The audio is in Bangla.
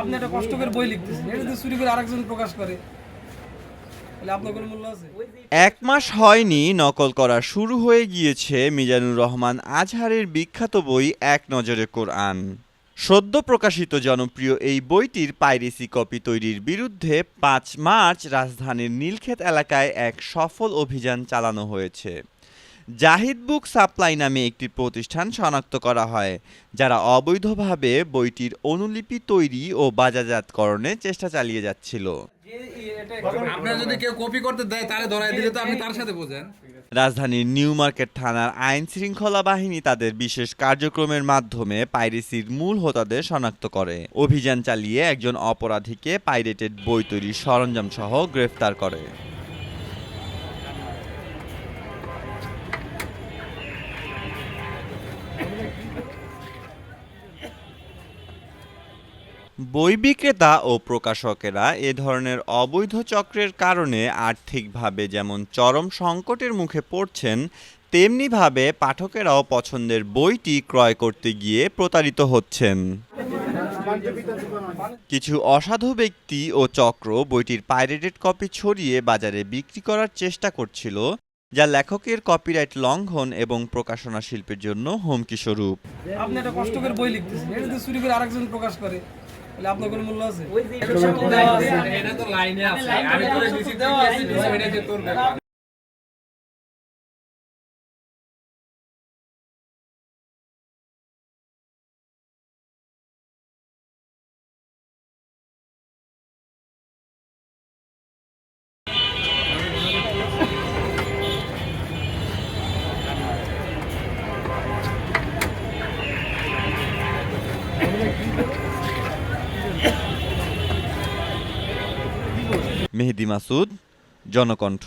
আপনি একটা কষ্ট বই লিখতেছেন। এটা যদি চুরি করে আরেকজন প্রকাশ করে। এক মাস হয়নি নকল করা শুরু হয়ে গিয়েছে মিজানুর রহমান আজহারের বিখ্যাত বই এক নজরে কোরআন। সদ্য প্রকাশিত জনপ্রিয় এই বইটির পাইরেসি কপি তৈরির বিরুদ্ধে পাঁচ মার্চ রাজধানীর নীলক্ষেত এলাকায় এক সফল অভিযান চালানো হয়েছে। জাহিদ বুক সাপ্লাই নামে একটি প্রতিষ্ঠান শনাক্ত করা হয় যারা অবৈধভাবে বইটির অনুলিপি তৈরি ও বাজারজাতকরণে চেষ্টা চালিয়ে যাচ্ছিল। আপনার যদি কেউ কপি করতে দেয় তাহলে ধরাই দিলে তো আপনি তার সাথে বোঝেন। রাজধানীর নিউ মার্কেট থানার আইন শৃঙ্খলা বাহিনী তাদের বিশেষ কার্যক্রমের মাধ্যমে পাইরেসির মূল হোতাদের শনাক্ত করে। অভিযান চালিয়ে একজন অপরাধীকে পাইরেটেড বই তৈরির সরঞ্জাম সহ গ্রেফতার করে। বই বিক্রেতা ও প্রকাশকেরা এ ধরনের অবৈধ চক্রের কারণে আর্থিকভাবে যেমন চরম সংকটের মুখে পড়ছেন, তেমনিভাবে পাঠকেরাও পছন্দের বইটি ক্রয় করতে গিয়ে প্রতারিত হচ্ছেন। কিছু অসাধু ব্যক্তি ও চক্র বইটির পাইরেটেড কপি ছড়িয়ে বাজারে বিক্রি করার চেষ্টা করছিল, যা লেখকের কপিরাইট লঙ্ঘন এবং প্রকাশনা শিল্পের জন্য হুমকি স্বরূপ। আপনি একটা কষ্ট করে বই লিখতেছেন, এটা চুরি করে আরেকজন প্রকাশ করে। আপনার কোনো মূল্য আছে? এটা তো লাইনে আছে। আমি করে দিছি এসে দিছিস, এটা যে তোর ব্যাপার। মেহেদি মাসুদ জনকণ্ঠ।